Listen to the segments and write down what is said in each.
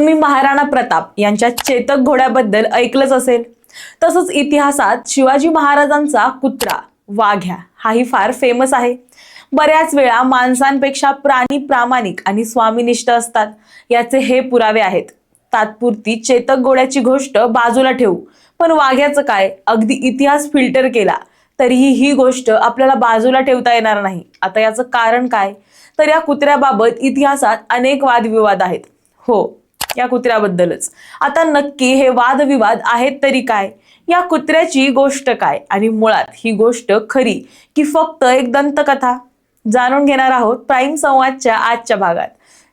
तुम्ही महाराणा प्रताप यांच्या चेतक घोड्याबद्दल ऐकलंच असेल. तसंच इतिहासात शिवाजी महाराजांचा कुत्रा वाघ्या हाही फार फेमस आहे. बऱ्याच वेळा माणसांपेक्षा प्राणी प्रामाणिक आणि स्वामीनिष्ठ असतात. याचे हे पुरावे आहेत. तात्पुरती चेतक घोड्याची गोष्ट बाजूला ठेवू. पण वाघ्याचं काय? अगदी इतिहास फिल्टर केला तरीही ही गोष्ट आपल्याला बाजूला ठेवता येणार नाही. आता याचं कारण काय? तर या कुत्र्याबाबत इतिहासात अनेक वादविवाद आहेत. हो या कुत्र्याबद्दलच. आता नक्की हे वादविवाद आहेत तरी काय? या कुत्र्याची गोष्ट काय? आणि मुळात ही गोष्ट खरी की फक्त एक दंतकथा जाणून घेणार आहोत प्राईम संवादच्या आजच्या भागात.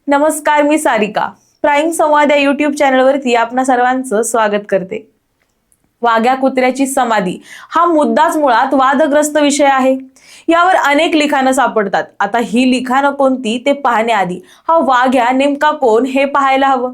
नमस्कार मी सारिका. प्राईम संवाद या युट्यूब चॅनलवरती आपणा सर्वांचं स्वागत करते. वाघ्या कुत्र्याची समाधी हा मुद्दाच मुळात वादग्रस्त विषय आहे. यावर अनेक लिखाणं सापडतात. आता ही लिखाणं कोणती ते पाहण्याआधी हा वाघ्या नेमका कोण हे पाहायला हवं.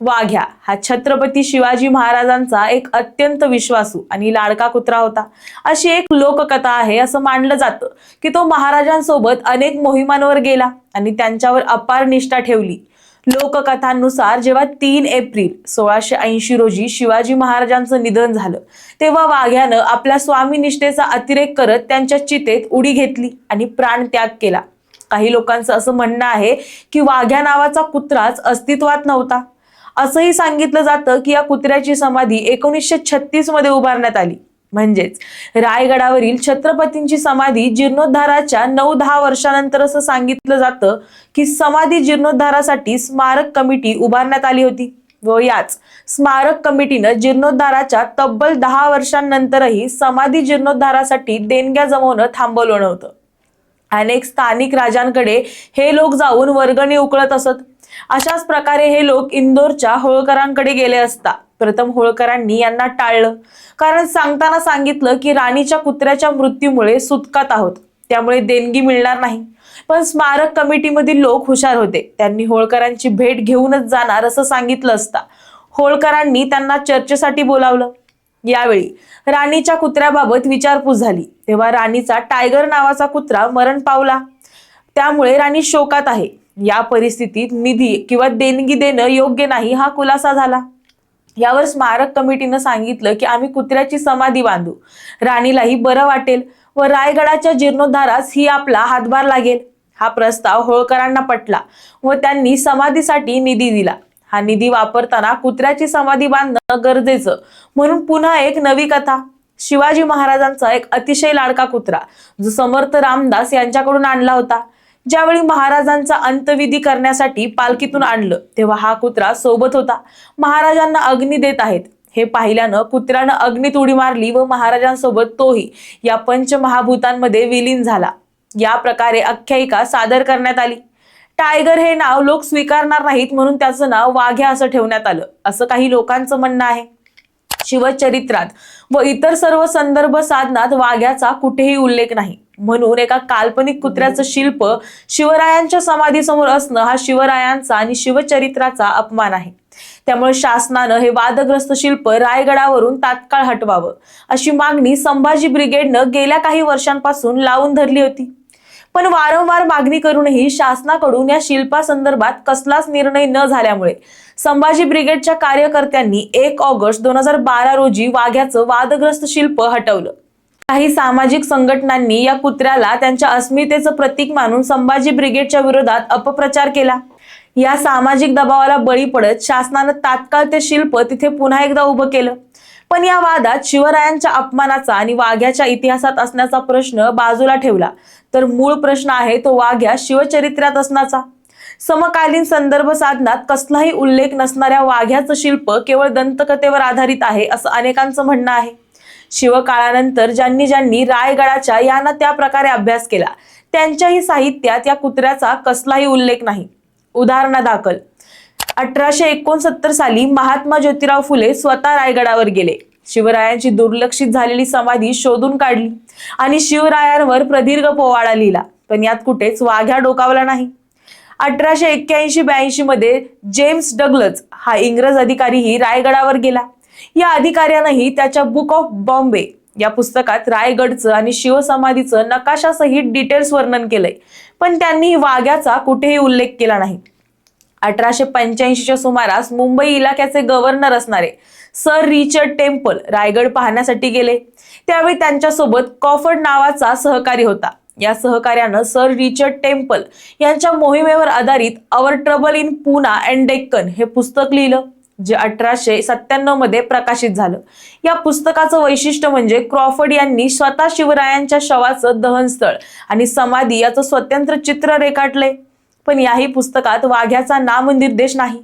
वाघ्या. हा छत्रपती शिवाजी महाराजांचा एक अत्यंत विश्वासू आणि लाडका कुत्रा होता. अशी एक लोककथा आहे असं मानलं जातं की तो महाराजांसोबत अनेक मोहिमांवर गेला आणि त्यांच्यावर अपार निष्ठा ठेवली. लोककथांनुसार जेव्हा तीन एप्रिल सोळाशे ऐंशी रोजी शिवाजी महाराजांचं निधन झालं तेव्हा वाघ्यानं आपल्या स्वामीनिष्ठेचा अतिरेक करत त्यांच्या चितेत उडी घेतली आणि प्राणत्याग केला. काही लोकांचं असं म्हणणं आहे की वाघ्या नावाचा कुत्राच अस्तित्वात नव्हता. असंही सांगितलं जातं की या कुत्र्याची समाधी एकोणीसशे छत्तीसमध्ये उभारण्यात आली. म्हणजेच रायगडावरील छत्रपतींची समाधी जीर्णोद्धाराच्या नऊ दहा वर्षानंतर असं सांगितलं जातं की समाधी जीर्णोद्धारासाठी स्मारक कमिटी उभारण्यात आली होती. व याच स्मारक कमिटीनं जीर्णोद्धाराच्या तब्बल दहा वर्षांनंतरही समाधी जीर्णोद्धारासाठी देणग्या जमवणं थांबवलं नव्हतं. अनेक स्थानिक राजांकडे हे लोक जाऊन वर्गणी उकळत असत. अशाच प्रकारे हे लोक इंदोरच्या होळकरांकडे गेले असता. प्रथम होळकरांनी यांना टाळलं. कारण सांगताना सांगितलं की राणीच्या कुत्र्याच्या मृत्यूमुळे सुटकात आहोत. त्यामुळे देणगी मिळणार नाही. पण स्मारक कमिटीमधील लोक हुशार होते. त्यांनी होळकरांची भेट घेऊनच जाणार असं सांगितलं असता. होळकरांनी त्यांना चर्चेसाठी बोलावलं. यावेळी राणीच्या कुत्र्याबाबत विचारपूस झाली. तेव्हा राणीचा टायगर नावाचा कुत्रा मरण पावला. त्यामुळे राणी शोकात आहे. या परिस्थितीत निधी किंवा देणगी देणं योग्य नाही हा खुलासा झाला. यावर स्मारक कमिटीनं सांगितलं की आम्ही कुत्र्याची समाधी बांधू. राणीलाही बरं वाटेल व रायगडाच्या जीर्णोद्धारास ही आपला हातभार लागेल. हा प्रस्ताव होळकरांना पटला व त्यांनी समाधीसाठी निधी दिला. हा निधी वापरताना कुत्र्याची समाधी बांधणं गरजेचं म्हणून पुन्हा एक नवी कथा. शिवाजी महाराजांचा एक अतिशय लाडका कुत्रा जो समर्थ रामदास यांच्याकडून आणला होता. ज्यावेळी महाराजांचा अंतविधी करण्यासाठी पालखीतून आणलं तेव्हा हा कुत्रा सोबत होता. महाराजांना अग्नी देत आहेत. हे पाहिल्यानं कुत्र्यानं अग्नीत उडी मारली व महाराजांसोबत तोही या पंचमहाभूतांमध्ये विलीन झाला. या प्रकारे आख्यायिका सादर करण्यात आली. टायगर हे नाव लोक स्वीकारणार नाहीत म्हणून त्याचं नाव वाघ्या असं ठेवण्यात आलं. असं काही लोकांचं म्हणणं आहे. शिवचरित्रात व इतर सर्व संदर्भ साधनात वाघ्याचा कुठेही उल्लेख नाही. म्हणून एका काल्पनिक कुत्र्याचं शिल्प शिवरायांच्या समाधीसमोर असणं हा शिवरायांचा आणि शिवचरित्राचा अपमान आहे. त्यामुळे शासनानं हे वादग्रस्त शिल्प रायगडावरून तात्काळ हटवावं. अशी मागणी संभाजी ब्रिगेडनं गेल्या काही वर्षांपासून लावून धरली होती. पण वारंवार मागणी करूनही शासनाकडून या शिल्पासंदर्भात कसलाच निर्णय न झाल्यामुळे संभाजी ब्रिगेडच्या कार्यकर्त्यांनी एक ऑगस्ट दोन हजार बारा रोजी वाघ्याचं वादग्रस्त शिल्प हटवलं. काही सामाजिक संघटनांनी या कुत्र्याला त्यांच्या अस्मितेचं प्रतीक मानून संभाजी ब्रिगेडच्या विरोधात अपप्रचार केला. या सामाजिक दबावाला बळी पडत शासनानं तात्काळ ते शिल्प तिथे पुन्हा एकदा उभं केलं. पण या वादात शिवरायांच्या अपमानाचा आणि वाघ्याच्या इतिहासात असण्याचा प्रश्न बाजूला ठेवला. तर मूळ प्रश्न आहे तो वाघ्या शिवचरित्रात असण्याचा. समकालीन संदर्भ साधनात कसलाही उल्लेख नसणाऱ्या वाघ्याचं शिल्प केवळ दंतकथेवर आधारित आहे असं अनेकांचं म्हणणं आहे. शिवकाळानंतर ज्यांनी ज्यांनी रायगडाच्या यांना त्या प्रकारे अभ्यास केला त्यांच्याही साहित्यात या कुत्र्याचा कसलाही उल्लेख नाही. उदाहरणादाखल अठराशे एकोणसत्तर साली महात्मा ज्योतिराव फुले स्वतः रायगडावर गेले. शिवरायांची दुर्लक्षित झालेली समाधी शोधून काढली आणि शिवरायांवर प्रदीर्घ पोवाडा लिहिला पण यात कुठेच वाघ्या डोकावला नाही. अठराशे एक्क्याऐंशी ब्याऐंशी मध्ये जेम्स डगलच हा इंग्रज अधिकारीही रायगडावर गेला. या अधिकाऱ्यानंही त्याच्या बुक ऑफ बॉम्बे या पुस्तकात रायगडचं आणि शिवसमाधीचं नकाशासहित डिटेल्स वर्णन केलंय. पण त्यांनी वाघ्याचा कुठेही उल्लेख केला नाही. अठराशे पंच्याऐंशीच्या सुमारास मुंबई इलाक्याचे गव्हर्नर असणारे सर रिचर्ड टेम्पल रायगड पाहण्यासाठी गेले. त्यावेळी त्यांच्यासोबत कॉफर्ड नावाचा सहकारी होता. या सहकार्यानं सर रिचर्ड टेम्पल यांच्या मोहिमेवर आधारित our trouble in Poona and Deccan हे पुस्तक लिहिलं. जे अठराशे सत्त्याण्णवमध्ये प्रकाशित झालं. या पुस्तकाचं वैशिष्ट्य म्हणजे क्रॉफर्ड यांनी स्वतः शिवरायांच्या शवाचं दहनस्थळ आणि समाधी याचं स्वतंत्र चित्र रेखाटले. पण याही पुस्तकात वाघ्याचा नामनिर्देश नाही.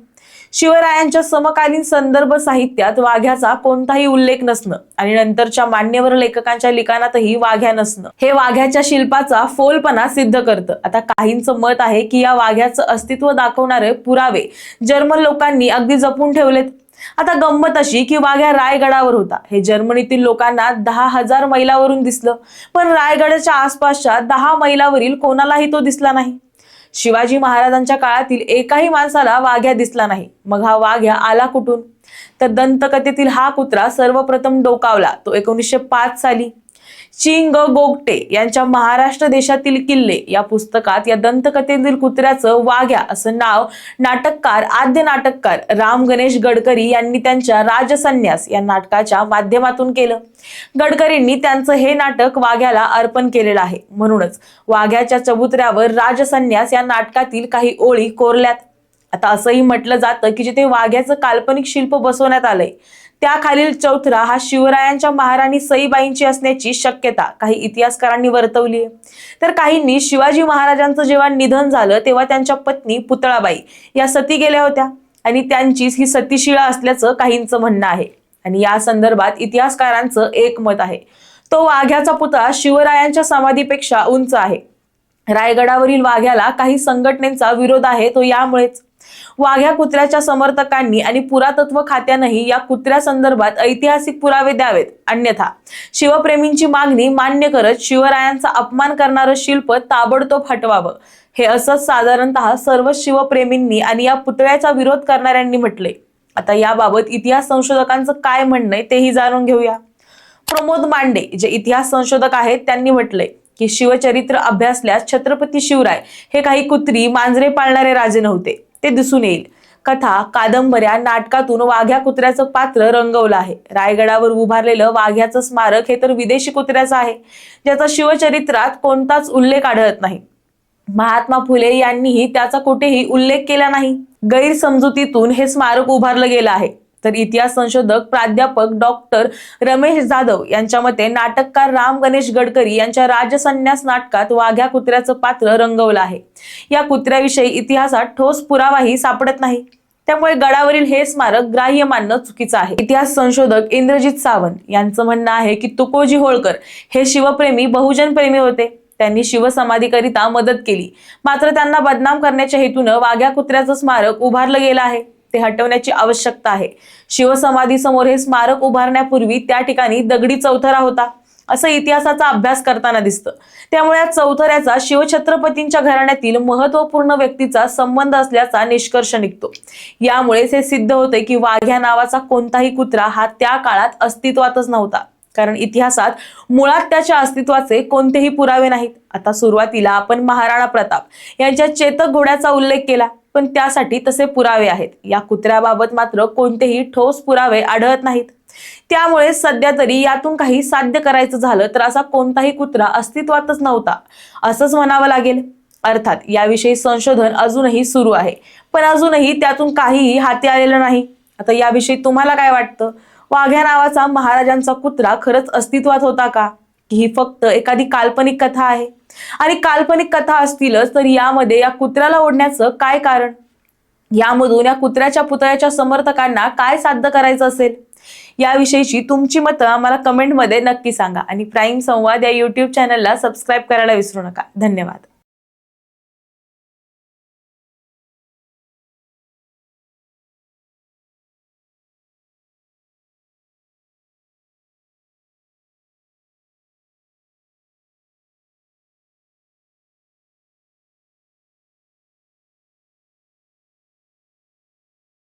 शिवरायांच्या समकालीन संदर्भ साहित्यात वाघ्याचा कोणताही उल्लेख नसणं आणि नंतरच्या मान्यवर लेखकांच्या लिखाणातही वाघ्या नसणं. हे वाघ्याच्या शिल्पाचा फोलपणा सिद्ध करतं. आता काहींचं मत आहे की या वाघ्याचं अस्तित्व दाखवणारे पुरावे जर्मन लोकांनी अगदी जपून ठेवलेत. आता गंमत अशी की वाघ्या रायगडावर होता. हे जर्मनीतील लोकांना दहा हजार मैलावरून दिसलं. पण रायगडाच्या आसपासच्या दहा मैलावरील कोणालाही तो दिसला नाही. शिवाजी महाराजांच्या काळातील एकाही माणसाला वाघ्या दिसला नाही. मग हा वाघ्या आला कुठून? तर दंतकथेतील हा कुत्रा सर्वप्रथम डोकावला. तो एकोणीसशे पाच साली चिंग गोगटे यांच्या महाराष्ट्र देशातील किल्ले या पुस्तकात या दंतकथेतील कुत्र्याचं वाघ्या असं नाव नाटककार आद्य नाटककार राम गणेश गडकरी यांनी त्यांच्या राजसन्यास या नाटकाच्या माध्यमातून केलं. गडकरींनी त्यांचं हे नाटक वाघ्याला अर्पण केलेलं आहे. म्हणूनच वाघ्याच्या चबुतऱ्यावर राजसन्यास या नाटकातील काही ओळी कोरल्यात. आता असंही म्हटलं जातं की जिथे वाघ्याचं काल्पनिक शिल्प बसवण्यात आलंय त्याखालील चौथरा हा शिवरायांच्या महाराणी सईबाईंची असण्याची शक्यता काही इतिहासकारांनी वर्तवली आहे. तर काहींनी शिवाजी महाराजांचं जेव्हा निधन झालं तेव्हा त्यांच्या पत्नी पुतळाबाई या सती गेल्या होत्या. आणि त्यांचीच ही सतीशिळा असल्याचं काहींचं म्हणणं आहे. आणि या संदर्भात इतिहासकारांचं एक मत आहे. तो वाघ्याचा पुतळा शिवरायांच्या समाधीपेक्षा उंच आहे. रायगडावरील वाघ्याला काही संघटनेचा विरोध आहे तो यामुळेच वाघ्या कुत्र्याच्या समर्थकांनी आणि पुरातत्व खात्यानंही या कुत्र्या संदर्भात ऐतिहासिक पुरावे द्यावेत. अन्यथा शिवप्रेमींची मागणी मान्य करत शिवरायांचा अपमान करणारं शिल्प ताबडतोब हटवावं. हे असंच साधारणतः सर्व शिवप्रेमींनी आणि या पुतळ्याचा विरोध करणाऱ्यांनी म्हटले. आता याबाबत इतिहास संशोधकांचं काय म्हणणं आहे तेही जाणून घेऊया. प्रमोद मांडे जे इतिहास संशोधक आहेत त्यांनी म्हटलंय की शिवचरित्र अभ्यासल्यास छत्रपती शिवराय हे काही कुत्री मांजरे पाळणारे राजे नव्हते. ते दिसून येईल. कथा कादंबऱ्या नाटकातून वाघ्या कुत्र्याचं पात्र रंगवलं आहे. रायगडावर उभारलेलं वाघ्याचं स्मारक हे तर विदेशी कुत्र्याचं आहे. ज्याचा शिवचरित्रात कोणताच उल्लेख आढळत नाही. महात्मा फुले यांनीही त्याचा कुठेही उल्लेख केला नाही. गैरसमजुतीतून हे स्मारक उभारलं गेलं आहे. तर इतिहास संशोधक प्राध्यापक डॉक्टर रमेश जाधव यांच्या मते नाटककार राम गणेश गडकरी यांच्या राजसन्यास नाटकात वाघ्या कुत्र्याचं पात्र रंगवलं आहे. या कुत्र्याविषयी इतिहासात ठोस पुरावाही सापडत नाही. त्यामुळे गडावरील हे स्मारक ग्राह्य मानणं चुकीचं आहे. इतिहास संशोधक इंद्रजित सावंत यांचं म्हणणं आहे की तुकोजी होळकर हे शिवप्रेमी बहुजन प्रेमी होते. त्यांनी शिवसमाधीकरिता मदत केली. मात्र त्यांना बदनाम करण्याच्या हेतूनं वाघ्या कुत्र्याचं स्मारक उभारलं गेलं आहे. ते हटवण्याची आवश्यकता आहे. शिवसमाधीसमोर हे स्मारक उभारण्यापूर्वी त्या ठिकाणी दगडी चौथरा होता असं इतिहासाचा अभ्यास करताना दिसतं. त्यामुळे या चौथऱ्याचा शिवछत्रपतींच्या घराण्यातील महत्त्वपूर्ण व्यक्तीचा संबंध असल्याचा निष्कर्ष निघतो. यामुळेच हे सिद्ध होते की वाघ्या नावाचा कोणताही कुत्रा हा त्या काळात अस्तित्वातच नव्हता. कारण इतिहासात मुळात त्याच्या अस्तित्वाचे कोणतेही पुरावे नाहीत. आता सुरुवातीला आपण महाराणा प्रताप यांच्या चेतक घोड्याचा उल्लेख केला पण त्यासाठी तसे पुरावे आहेत. या कुत्र्याबाबत मात्र कोणतेही ठोस पुरावे आढळत नाहीत. त्यामुळे सध्या तरी यातून काही साध्य करायचं झालं तर असा कोणताही कुत्रा अस्तित्वातच नव्हता असंच म्हणावं लागेल. अर्थात याविषयी संशोधन अजूनही सुरू आहे पण अजूनही त्यातून काहीही हाती आलेलं नाही. आता याविषयी तुम्हाला काय वाटतं? वाघ्या नावाचा महाराजांचा कुत्रा खरंच अस्तित्वात होता का? की ही फक्त एखादी काल्पनिक कथा आहे. आणि काल्पनिक कथा असतीलच तर यामध्ये या कुत्र्याला ओढण्याचं काय कारण? यामधून या कुत्र्याच्या पुतळ्याच्या समर्थकांना काय साध्य करायचं असेल? याविषयीची तुमची मतं आम्हाला कमेंटमध्ये नक्की सांगा. आणि प्राईम संवाद या युट्यूब चॅनलला सबस्क्राईब करायला विसरू नका. धन्यवाद.